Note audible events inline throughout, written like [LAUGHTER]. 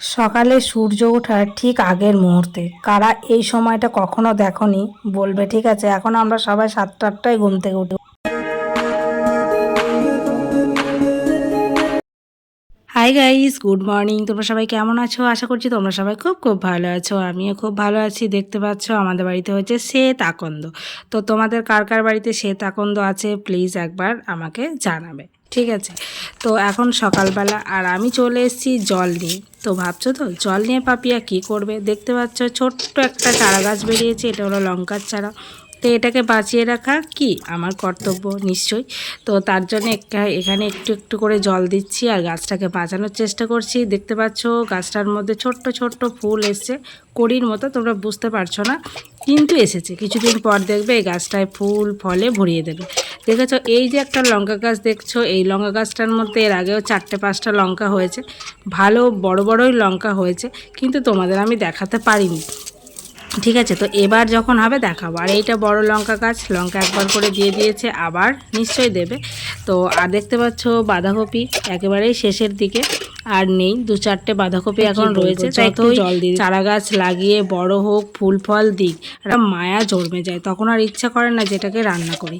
সকালে সূর্য ওঠার ঠিক আগের মুহূর্তে। কারা এই সময়টা কখনো দেখনি? বলবে, ঠিক আছে, এখন আমরা সবাই সাতটা, আটটায় ঘুম থেকে উঠি হাই গাইস গুড মর্নিং তোমরা সবাই কেমন আছো? আশা করছি তোমরা সবাই খুব খুব ভালো আছো। আমিও খুব ভালো আছি। দেখতে পাচ্ছ, আমাদের বাড়িতে হচ্ছে শ্বেত আকন্দ। তো তোমাদের কার কার বাড়িতে শ্বেত আকন্দ আছে প্লিজ একবার আমাকে জানাবে। ঠিক আছে? তো এখন সকালবেলা আর আমি চলে এসেছি জল নিয়ে। তো ভাবছ তো, জল নিয়ে পাপিয়া কি করবে? দেখতে পাচ্ছ ছোট্ট একটা চারা গাছ বেরিয়েছে, এটা হলো লঙ্কার চারা। তো এটাকে বাঁচিয়ে রাখা কি? আমার কর্তব্য, নিশ্চয়ই। তো তার জন্য এখানে একটু একটু করে জল দিচ্ছি আর গাছটাকে বাঁচানোর চেষ্টা করছি। দেখতে পাচ্ছ, গাছটার মধ্যে ছোট্ট ছোট্ট ফুল এসছে। কড়ির মতো, তোমরা বুঝতে পারছ না। কিন্তু এসেছে। কিছুদিন পর দেখবে এই গাছটায় ফুল, ফলে ভরিয়ে দেবে। দেখেছ, এই যে একটা লঙ্কা গাছ দেখছ, এই লঙ্কা গাছটার মধ্যে এর আগেও চারটে পাঁচটা লঙ্কা হয়েছে। ভালো, বড় বড়ই লঙ্কা হয়েছে। কিন্তু তোমাদের আমি দেখাতে পারিনি। ঠিক আছে তো এবার যখন হবে দেখাবো। আর এইটা বড় লঙ্কা গাছ লঙ্কা একবার করে দিয়ে দিয়েছে আবার নিশ্চয়ই দেবে। তো আর দেখতে পাচ্ছ বাঁধাকপি একেবারেই শেষের দিকে আর নেই দু চারটে বাঁধাকপি এখন রয়েছে। তাই জল দিই চারা গাছ লাগিয়ে বড় হোক ফুল ফল দিক একটা মায়া জন্মে যায়। তখন আর ইচ্ছা করে না যেটাকে রান্না করি।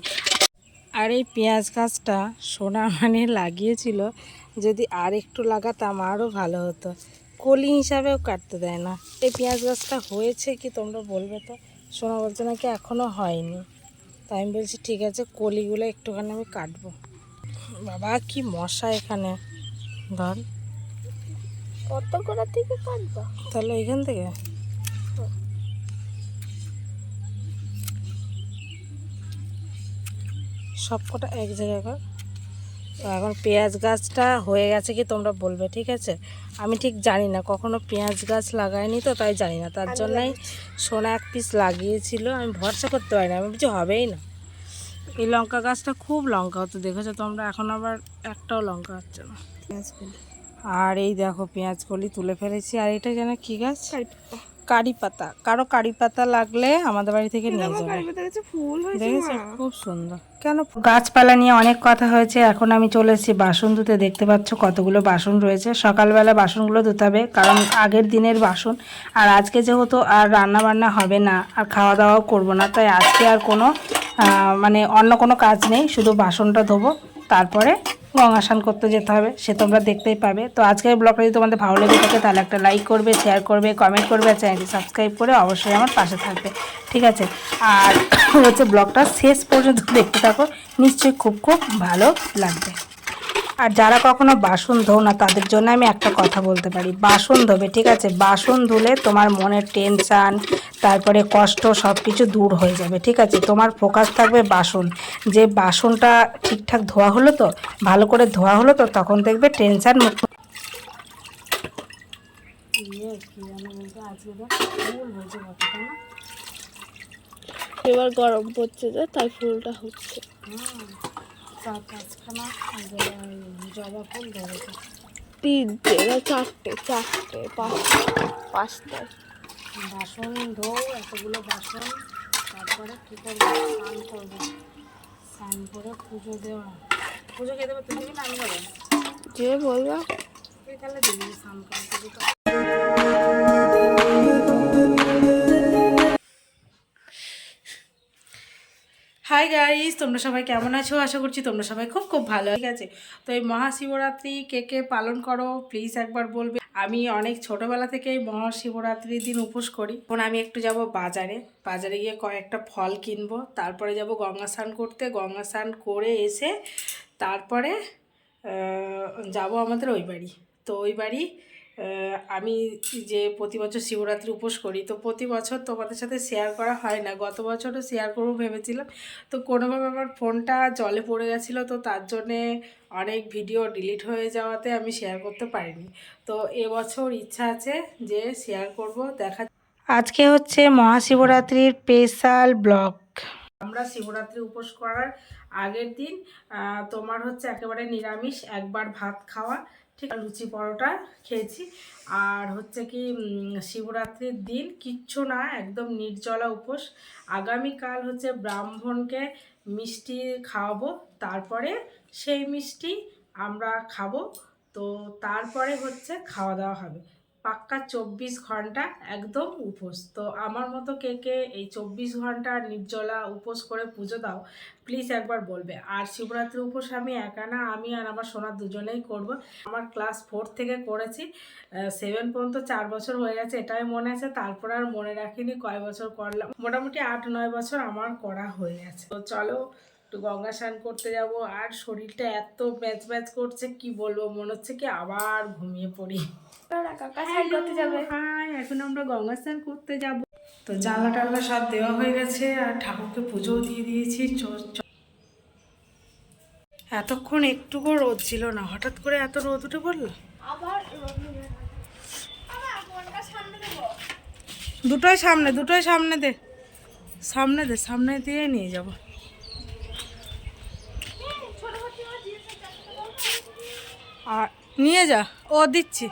আর এই পেঁয়াজ গাছটা সোনা মানে লাগিয়েছিল যদি আর একটু লাগাতাম আরও ভালো হতো। কলি হিসাবেও কাটতে দেয় না। এই পেঁয়াজ গাছটা হয়েছে কি তোমরা বলবে তো? সোনা বলছে নাকি এখনও হয়নি। তাই আমি বলছি ঠিক আছে কলিগুলো একটুখানি আমি কাটবো। বাবা কি মশা এখানে। ধর। কত করে থেকে কাটবো? তাহলে এখান থেকে। সব কটা এক জায়গায় কর। তো এখন পেঁয়াজ গাছটা হয়ে গেছে কি তোমরা বলবে ঠিক আছে? আমি ঠিক জানি না কখনো পেঁয়াজ গাছ লাগাইনি তো তাই জানি না। তার জন্যই সোনা এক পিস লাগিয়েছিল আমি ভরসা করতে পারি না আমি বলছি হবেই না। এই লঙ্কা গাছটা খুব লঙ্কা হতো দেখেছ তোমরা? এখন আবার একটাও লঙ্কা হচ্ছে না। আর এই দেখো পেঁয়াজ কলি তুলে ফেলেছি আর এটা যেন কি গাছ? কারি পাতা। কারও কারি পাতা লাগলে আমাদের বাড়ি থেকে নিয়ে যাবে। দেখেছ খুব সুন্দর। কেন গাছপালা নিয়ে অনেক কথা হয়েছে এখন আমি চলে এসেছি বাসন ধুতে। দেখতে পাচ্ছ কতগুলো বাসন রয়েছে। সকালবেলা বাসনগুলো ধুতে হবে কারণ আগের দিনের বাসন। আর আজকে যেহেতু আর রান্না বান্না হবে না আর খাওয়া দাওয়াও করব না তাই আজকে আর কোনো মানে অন্য কোনো কাজ নেই শুধু বাসনটা ধোবো। তারপরে গঙ্গা স্নান করতে যেতে হবে, সে তোমরা দেখতেই পাবে। তো আজকের ব্লগটা যদি তোমাদের ভালো লেগে থাকে, তাহলে একটা লাইক করবে শেয়ার করবে কমেন্ট করবে, আর চ্যানেলটি সাবস্ক্রাইব করে অবশ্যই আমার পাশে থাকবে। ঠিক আছে? আর [COUGHS] হচ্ছে ব্লগটা শেষ পর্যন্ত দেখতে থাকো। নিশ্চয়ই খুব খুব ভালো লাগবে। আর যারা কখনো বাসন ধোও না তাদের জন্য আমি একটা কথা বলতে পারি। বাসন ধোবে ঠিক আছে? বাসন ধুলে তোমার মনের টেনশান তারপরে কষ্ট সব কিছু দূর হয়ে যাবে ঠিক আছে? তোমার ফোকাস থাকবে বাসন। যে বাসনটা ঠিকঠাক ধোয়া হলো তো ভালো করে ধোয়া হলো তো তখন দেখবে টেনশান মুক্ত এবার গরম পড়ছে যে তাই ফুলটা হচ্ছে। চার পাঁচখানা জবা ফুল ধরেছে তিনটে চারটে চারটে পাঁচটা পাঁচটায় বাসন ধো এতগুলো বাসন তারপরে কী করব? স্নান করব। স্নান করে পুজো দেওয়া। পুজো পারতে দিবি না আমি যাব যে বলবা। তুই তাহলে দিবি স্নান করে পুজো হাই গাইস তোমরা সবাই কেমন আছো? আশা করছি তোমরা সবাই খুব খুব ভালো। ঠিক আছে? তো এই মহাশিবরাত্রি কে কে পালন করো প্লিজ একবার বলবে। আমি অনেক ছোটবেলা থেকেই মহাশিবরাত্রির দিন উপোস করি। এখন আমি একটু যাব বাজারে। বাজারে গিয়ে কয়েকটা ফল কিনবো। তারপরে যাব গঙ্গা স্নান করতে। গঙ্গা স্নান করে এসে তারপরে যাব আমাদের ওই বাড়ি। তো ওই বাড়ি আমি যে প্রতি বছর শিবরাত্রি উপোস করি, তো প্রতি বছর তোমাদের সাথে শেয়ার করা হয় না। গত বছরও শেয়ার করব ভেবেছিলাম। তো কোনোভাবে আমার ফোনটা জলে পড়ে গেছিল, তো তার জন্যে অনেক ভিডিও ডিলিট হয়ে যাওয়াতে আমি শেয়ার করতে পারিনি। তো এবছর ইচ্ছা আছে যে শেয়ার করব, দেখা আজকে হচ্ছে মহাশিবরাত্রির স্পেশাল ব্লগ আমরা শিবরাত্রি উপোস করার আগের দিন তোমার হচ্ছে একেবারে নিরামিষ, একবার ভাত খাওয়া ঠিক লুচি পরোটা খেয়েছি। আর হচ্ছে কি শিবরাত্রির দিন কিচ্ছু না, একদম নির্জলা উপোস। আগামীকাল হচ্ছে ব্রাহ্মণকে মিষ্টি খাওয়াবো, তারপরে সেই মিষ্টি আমরা খাব। তো তারপরে হচ্ছে খাওয়া দাওয়া হবে। পাক্কা চব্বিশ ঘণ্টা একদম উপোস। তো আমার মতো কে কে এই চব্বিশ ঘণ্টা নির্জলা উপোস করে পুজো দাও প্লিজ একবার বলবে। আর শিবরাত্রি উপোস আমি একা না, আমি আর আমার সোনার দুজনেই করব। আমার ক্লাস ফোর থেকে করেছি সেভেন পর্যন্ত চার বছর হয়ে গেছে, এটাই মনে আছে। তারপর আর মনে রাখিনি কয় বছর করলাম। মোটামুটি আট, নয় বছর আমার করা হয়ে গেছে। তো চলো, একটু গঙ্গা স্নান করতে যাব। আর শরীরটা এত ম্যাচ ম্যাচ করছে, কি বলব? মনে হচ্ছে কি আবার ঘুমিয়ে পড়ি। কাকা স্নান করতে যাবে। হাই এখন আমরা গঙ্গা স্নান করতে যাব। তো জানলা টাল্লা সব দেওয়া হয়ে গেছে আর ঠাকুরকে পুজোও দিয়ে দিয়েছি এতক্ষণ একটুকু রোদ ছিল না হঠাৎ করে এত রোদ উঠে পড়ল? আবার দুটোই সামনে দুটোই সামনে দে সামনে দে সামনে দিয়ে নিয়ে যাব। আর নিয়ে যা ও দিচ্ছি।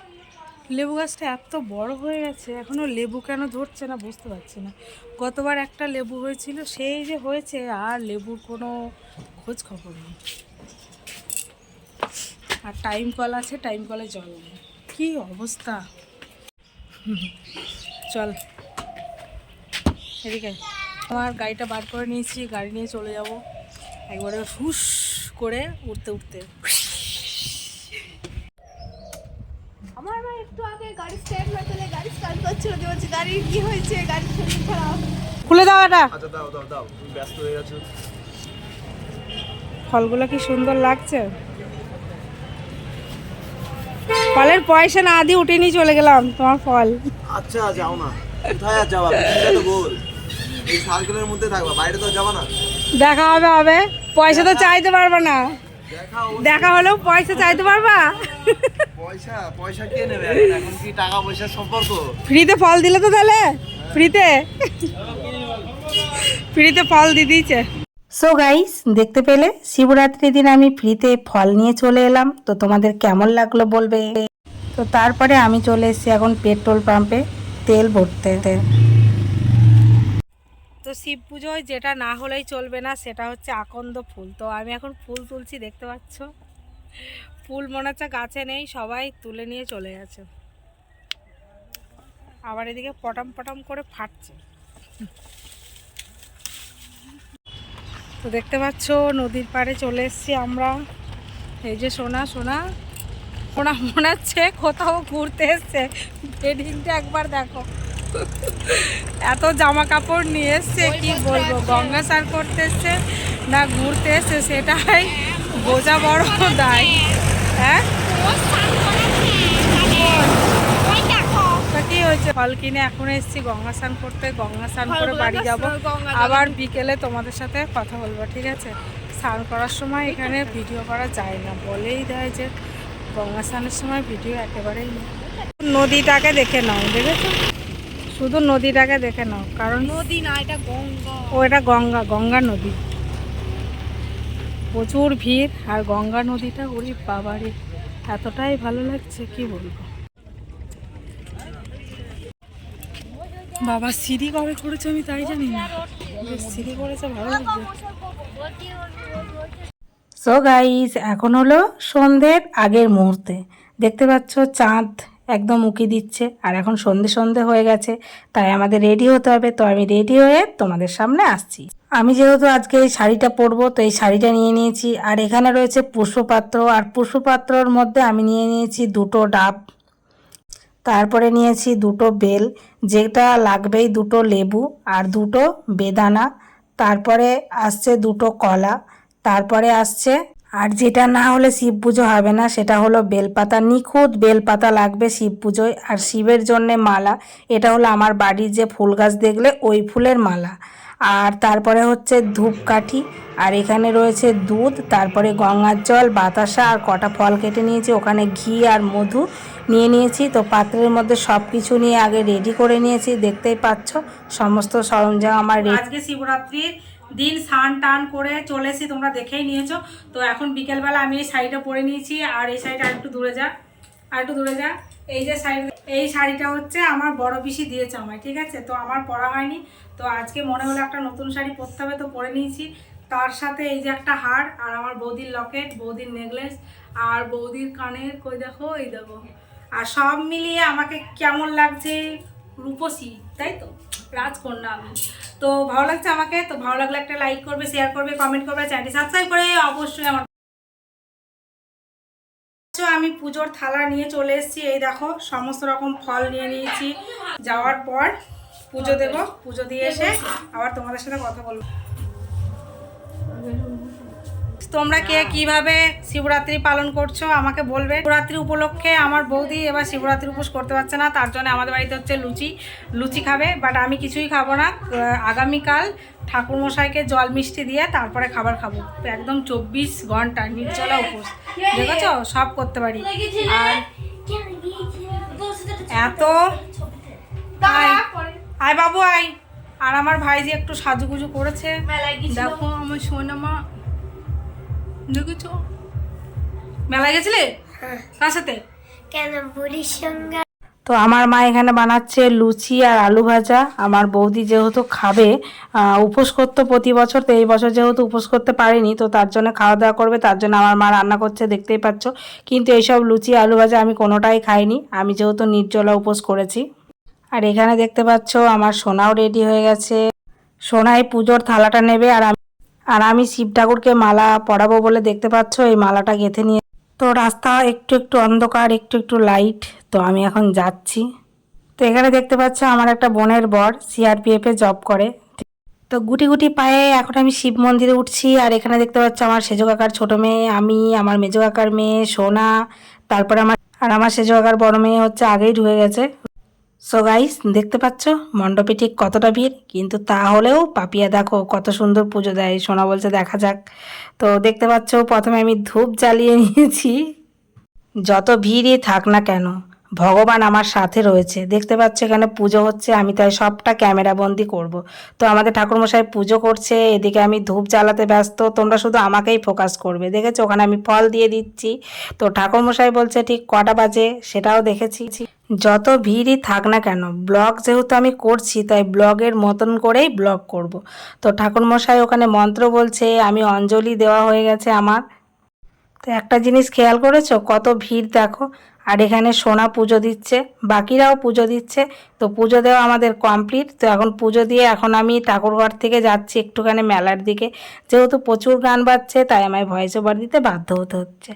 লেবু গাছটা এত বড় হয়ে গেছে এখনও লেবু কেন ধরছে না বুঝতে পারছি না। গতবার একটা লেবু হয়েছিল, সেই যে হয়েছে আর লেবুর কোনো খোঁজ খবর নেই। আর টাইম কল আছে, টাইম কলে জল নেই। কী অবস্থা? চল। এদিকে। আমার গাড়িটা বার করে নিয়েছি, গাড়ি নিয়ে চলে যাব। একবারে হুস করে উঠতে উঠতে। আমার মা একটু আগে গাড়ি স্ট্যান্ড না গাড়ি স্টার্ট করছিল যে বলছে গাড়ির কি হয়েছে? গাড়ির শরীর খারাপ খুলে দাও এটা। আচ্ছা দাও দাও দাও তুমি ব্যস্ত হয়ে গেছো। ফলগুলো কি সুন্দর লাগছে? ফলের পয়সা না দিয়ে উঠে নিয়ে চলে গেলাম তোমার ফল। আচ্ছা যাও না। কোথায় আর যাবা? তো বল। এই সার্কেলের মধ্যে থাকবা বাইরে তো যাবা না। দেখা হবে হবে। পয়সা তো চাইতে পারবা না। দেখা হলেও পয়সা চাইতে পারবা? পয়সা পয়সা কে নেবে? এখন? কি টাকা পয়সার সম্পর্ক? ফ্রিতে ফল দিলে তো তাহলে? ফ্রিতে? ফ্রিতে ফল দিয়ে দিয়েছে। সো গাইস দেখতে পেলে? শিবরাত্রির দিন আমি ফ্রিতে ফল নিয়ে চলে এলাম। তো তোমাদের কেমন লাগল বলবে? তো তারপরে আমি চলে এসেছি এখন পেট্রোল পাম্পে তেল ভরতে। তো শিব পুজোয় যেটা না হলেই চলবে না, সেটা হচ্ছে আকন্দ ফুল। তো আমি এখন ফুল তুলছি, দেখতে পাচ্ছ? ফুল মনে হচ্ছে গাছে নেই, সবাই তুলে নিয়ে চলে গেছে। আবার এদিকে পটাম পটাম করে ফাটছে। তো দেখতে পাচ্ছ, নদীর পাড়ে চলে এসেছি আমরা। এই যে সোনা সোনা। সোনা মনে হচ্ছে কোথাও ঘুরতে এসছে। বেডিংটা একবার দেখো। এত জামা কাপড় নিয়ে এসছে কি বলব? গঙ্গা স্নান করতে এসছে না ঘুরতে এসছে সেটাই বোঝা বড় দায়। হ্যাঁ? কি হয়েছে? ফল কিনে এখন এসেছি গঙ্গা স্নান করতে গঙ্গা স্নান করে বাড়ি যাব। আবার বিকেলে তোমাদের সাথে কথা বলব ঠিক আছে? স্নান করার সময় এখানে ভিডিও করা যায় না বলেই দেয় যে গঙ্গা স্নানের সময় ভিডিও একেবারেই নদীটাকে দেখে নাও দেখেছ? শুধু নদীটাকে দেখে নাও কারণ নদী না এটা গঙ্গা। ও এটা গঙ্গা গঙ্গা নদী। প্রচুর ভিড় আর গঙ্গা নদীটা ওরে বাবারে এতটাই ভালো লাগছে কি বলব? বাবা সিঁড়ি কবে করেছে আমি তাই জানি না। সিঁড়ি করেছে ভালো লাগছে। সো গাইস এখন হলো সন্ধ্যের আগের মুহূর্তে। দেখতে পাচ্ছ চাঁদ একদম উকি দিচ্ছে। আর এখন সন্ধে সন্ধে হয়ে গেছে, তাই আমাদের রেডি হতে হবে। তো আমি রেডি হয়ে তোমাদের সামনে আসছি। আমি যেহেতু আজকে এই শাড়িটা পরবো, তো এই শাড়িটা নিয়ে নিয়েছি। আর এখানে রয়েছে পুষ্পপাত্র, আর পুষ্পপাত্রর মধ্যে আমি নিয়ে নিয়েছি দুটো ডাব। তারপরে নিয়েছি দুটো বেল, যেটা লাগবেই দুটো লেবু আর দুটো বেদানা। তারপরে আসছে দুটো কলা। তারপরে আসছে আর যেটা না হলে শিব পুজো হবে না, সেটা হলো বেলপাতা। নিখুঁত বেলপাতা লাগবে শিব পুজোয়, আর শিবের জন্যে মালা। এটা হলো আমার বাড়ির যে ফুল গাছ দেখলে, ওই ফুলের মালা। আর তারপরে হচ্ছে ধূপকাঠি, আর এখানে রয়েছে দুধ, তারপরে গঙ্গার জল, বাতাসা, আর কটা ফল কেটে নিয়েছি। ওখানে ঘি আর মধু নিয়ে নিয়েছি। তো পাত্রের মধ্যে সব কিছু নিয়ে আগে রেডি করে নিয়েছি, দেখতেই পাচ্ছ। সমস্ত সরঞ্জাম আমার আজকে শিবরাত্রির দিন স্নান টান করে চলে এসেছি তোমরা দেখেই নিয়েছো। তো এখন বিকেলবেলা আমি এই শাড়িটা পরে নিয়েছি, আর এই শাড়িটা একটু দূরে যা আর একটু দূরে যা। এই যে শাড়ি, এই শাড়িটা হচ্ছে আমার বড় পিসি দিয়েছে আমায়, ঠিক আছে? তো আমার পরা হয়নি। তো আজকে মনে হলো একটা নতুন শাড়ি পরতে হবে, তো পরে নিয়েছি। তার সাথে এই যে একটা হার, আর আমার বৌদির লকেট, বৌদির নেকলেস, আর বৌদির কানের, কই দেখো, এই দেখো। আর সব মিলিয়ে আমাকে কেমন লাগছে? রূপসী, তাই তো? রাজকন্যা। আমি তো ভালো লাগছে আমাকে, তো ভালো লাগলে একটা লাইক করবে শেয়ার করবে কমেন্ট করবে, চ্যানেলটি সাবস্ক্রাইব করে অবশ্যই আমার তো আমি পুজোর থালা নিয়ে চলে এসেছি, এই দেখো, সমস্ত রকম ফল নিয়ে নিয়েছি। যাওয়ার পর পুজো দেব, পুজো দিয়ে এসে আবার তোমাদের সাথে কথা বলব। তোমরা কে কীভাবে শিবরাত্রি পালন করছ আমাকে বলবে। শিবরাত্রি উপলক্ষে আমার বৌদি এবার শিবরাত্রি উপোস করতে পারছে না তার জন্য আমাদের বাড়িতে হচ্ছে লুচি লুচি খাবে বাট আমি কিছুই খাব না। আগামীকাল ঠাকুরমশাইকে জল মিষ্টি দিয়ে তারপরে খাবার খাব। একদম চব্বিশ ঘণ্টা নির্জলা উপোস। দেখেছ? সব করতে পারি। আর এত আয়। আয় বাবু আয়। আর আমার ভাই যে একটু সাজুগুজু করেছে। দেখো আমার সোনামা। দেখেছ মেলায় গেছিলে? কার সাথে? কেন বুড়ির সঙ্গে? তো আমার মা এখানে বানাচ্ছে লুচি আর আলু ভাজা। আমার বৌদি যেহেতু খাবে আহ, উপোস করতো প্রতি বছর তো এই বছর যেহেতু উপোস করতে পারিনি তো তার জন্য খাওয়া দাওয়া করবে তার জন্য আমার মা রান্না করছে দেখতেই পাচ্ছ। কিন্তু এইসব লুচি আলু ভাজা আমি কোনোটাই খাইনি। আমি যেহেতু নির্জলা উপোস করেছি। আর এখানে দেখতে পাচ্ছ আমার সোনাও রেডি হয়ে গেছে। সোনাই পুজোর থালাটা নেবে আর আমি আর আমি শিব ঠাকুরকে মালা পরাবো বলে দেখতে পাচ্ছ, এই মালাটা গেঁথে নিয়ে। তো রাস্তা একটু একটু অন্ধকার, একটু একটু লাইট তো আমি এখন যাচ্ছি। তো এখানে দেখতে পাচ্ছ আমার একটা বোনের বর সিআরপিএফে জব করে। তো গুটি গুটি পায়ে এখন আমি শিব মন্দিরে উঠছি, আর এখানে দেখতে পাচ্ছ আমার সেজো কাকার ছোট মেয়ে, আমি, আমার মেজো কাকার মেয়ে সোনা, তারপরে আমার, আর আমার সেজো কাকার বড় মেয়ে হচ্ছে আগেই ঢুকে গেছে। সো গাইস দেখতে পাচ্ছ? মণ্ডপে ঠিক কতটা ভিড়? কিন্তু তাহলেও পাপিয়া দেখো, কত সুন্দর পুজো দেয়। সোনা বলছে, দেখা যাক। তো দেখতে পাচ্ছ, প্রথমে আমি ধূপ জ্বালিয়ে নিয়েছি। যত ভিড়ই থাক না কেন, ভগবান আমার সাথে রয়েছে। দেখতে পাচ্ছ, এখানে পুজো হচ্ছে, আমি তাই সবটা ক্যামেরা বন্দি করব। তো আমাদের ঠাকুরমশাই পুজো করছে, এদিকে আমি ধূপ জ্বালাতে ব্যস্ত, তোমরা শুধু আমাকেই ফোকাস করবে। দেখেছ? ওখানে আমি ফল দিয়ে দিচ্ছি। তো ঠাকুরমশাই বলছে, ঠিক কটা বাজে? সেটাও দেখেছি। যত ভিড়ই থাক না কেন, ব্লগ যেহেতু আমি করছি, তাই ব্লগের মতন করেই ব্লগ করব। তো ঠাকুরমশাই ওখানে মন্ত্র বলছে, আমি অঞ্জলি দেওয়া হয়ে গেছে আমার। তো একটা জিনিস খেয়াল করেছ? কত ভিড় দেখো। আর এখানে সোনা পুজো দিচ্ছে, বাকিরাও পুজো দিচ্ছে। তো পুজো দেওয়া আমাদের কমপ্লিট তো এখন পুজো দিয়ে এখন আমি ঠাকুরঘর থেকে যাচ্ছি একটুখানি মেলার দিকে। যেহেতু প্রচুর গান বাজছে, তাই আমায় ভয়েস ওভার দিতে বাধ্য হতে হচ্ছে।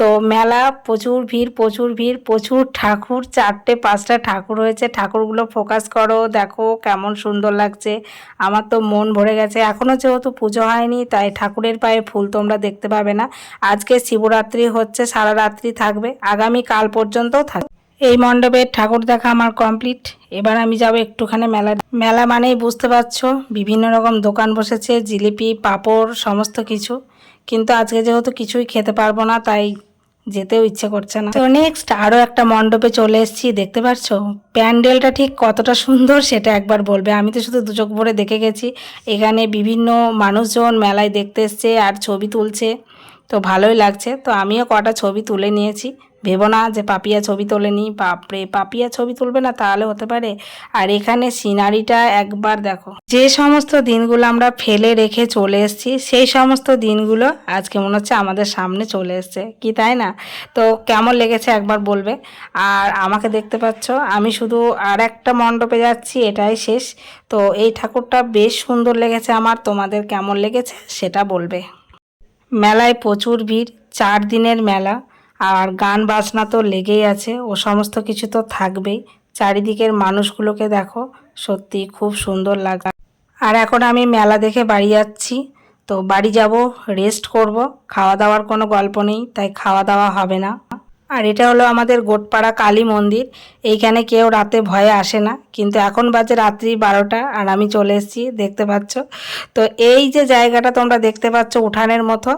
তো মেলা, প্রচুর ভিড় প্রচুর ভিড়, প্রচুর ঠাকুর, চারটে, পাঁচটা ঠাকুর হয়েছে ঠাকুরগুলো ফোকাস করো, দেখো কেমন সুন্দর লাগছে। আমার তো মন ভরে গেছে। এখনও যেহেতু পুজো হয়নি, তাই ঠাকুরের পায়ে ফুল তোমরা দেখতে পাবে না। আজকে শিবরাত্রি হচ্ছে, সারা রাত্রি থাকবে। আগামী কাল পর্যন্তও থাকবে এই মণ্ডপের ঠাকুর দেখা আমার কমপ্লিট এবার আমি যাব একটুখানি মেলা মেলা মানেই বুঝতে পারছ, বিভিন্ন রকম দোকান বসেছে, জিলিপি, পাঁপড়, সমস্ত কিছু। কিন্তু আজকে যেহেতু কিছুই খেতে পারব না, তাই যেতেও ইচ্ছে করছে না। তো নেক্সট আরও একটা মণ্ডপে চলে এসেছি, দেখতে পাচ্ছ প্যান্ডেলটা ঠিক কতটা সুন্দর সেটা একবার বলবে। আমি তো শুধু দু চোখ ভরে দেখে গেছি। এখানে বিভিন্ন মানুষজন মেলায় দেখতে এসছে আর ছবি তুলছে। তো ভালোই লাগছে। তো আমিও কটা ছবি তুলে নিয়েছি। ভেবো না যে পাপিয়া ছবি তোলে তোলেনি। বাপরে, পাপিয়া ছবি তুলবে না তাহলে হতে পারে। আর এখানে সিনারিটা একবার দেখো। যে সমস্ত দিনগুলো আমরা ফেলে রেখে চলে এসেছি, সেই সমস্ত দিনগুলো আজকে মনে হচ্ছে আমাদের সামনে চলে এসছে। কি তাই না? তো কেমন লেগেছে একবার বলবে। আর আমাকে দেখতে পাচ্ছ, আমি শুধু আর একটা মণ্ডপে যাচ্ছি, এটাই শেষ। তো এই ঠাকুরটা বেশ সুন্দর লেগেছে আমার। তোমাদের কেমন লেগেছে সেটা বলবে। মেলায় প্রচুর ভিড়, চার দিনের মেলা, আর গান বাজনা তো লেগেই আছে, ও সমস্ত কিছু তো থাকবেই। চারিদিকের মানুষগুলোকে দেখো সত্যি খুব সুন্দর লাগা। আর এখন আমি মেলা দেখে বাড়ি যাচ্ছি, তো বাড়ি যাব রেস্ট করব, খাওয়া দাওয়ার কোনো গল্প নেই, তাই খাওয়া দাওয়া হবে না। আর এটা হলো আমাদের গোটপাড়া কালী মন্দির। এইখানে কেউ রাতে ভয়ে আসে না। কিন্তু এখন বাজে রাত্রি বারোটা আর আমি চলে এসেছি, দেখতে পাচ্ছ? তো এই যে জায়গাটা তোমরা দেখতে পাচ্ছ উঠানের মতো।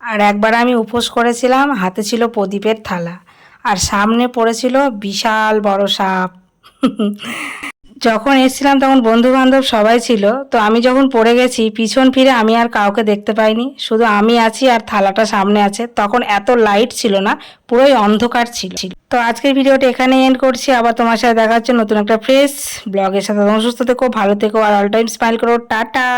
আর একবার আমি উপোস করেছিলাম, হাতে ছিল প্রদীপের থালা। আর সামনে পড়েছিল বিশাল বড় সাপ। [LAUGHS] যখন এসেছিলাম তখন বন্ধু বান্ধব সবাই ছিল, তো আমি যখন পড়ে গেছি, পিছন ফিরে আমি আর কাউকে দেখতে পাইনি, শুধু আমি আছি আর থালাটা সামনে আছে। তখন এত লাইট ছিল না, পুরোই অন্ধকার ছিল। তো আজকের ভিডিওটা এখানে এন্ড করছি, আবার তোমার সাথে দেখা হচ্ছে নতুন একটা ফ্রেশ ব্লগের সাথে। তোমার সুস্থ থেকো, ভালো থেকো, আর অল টাইম স্মাইল করো। টাটা!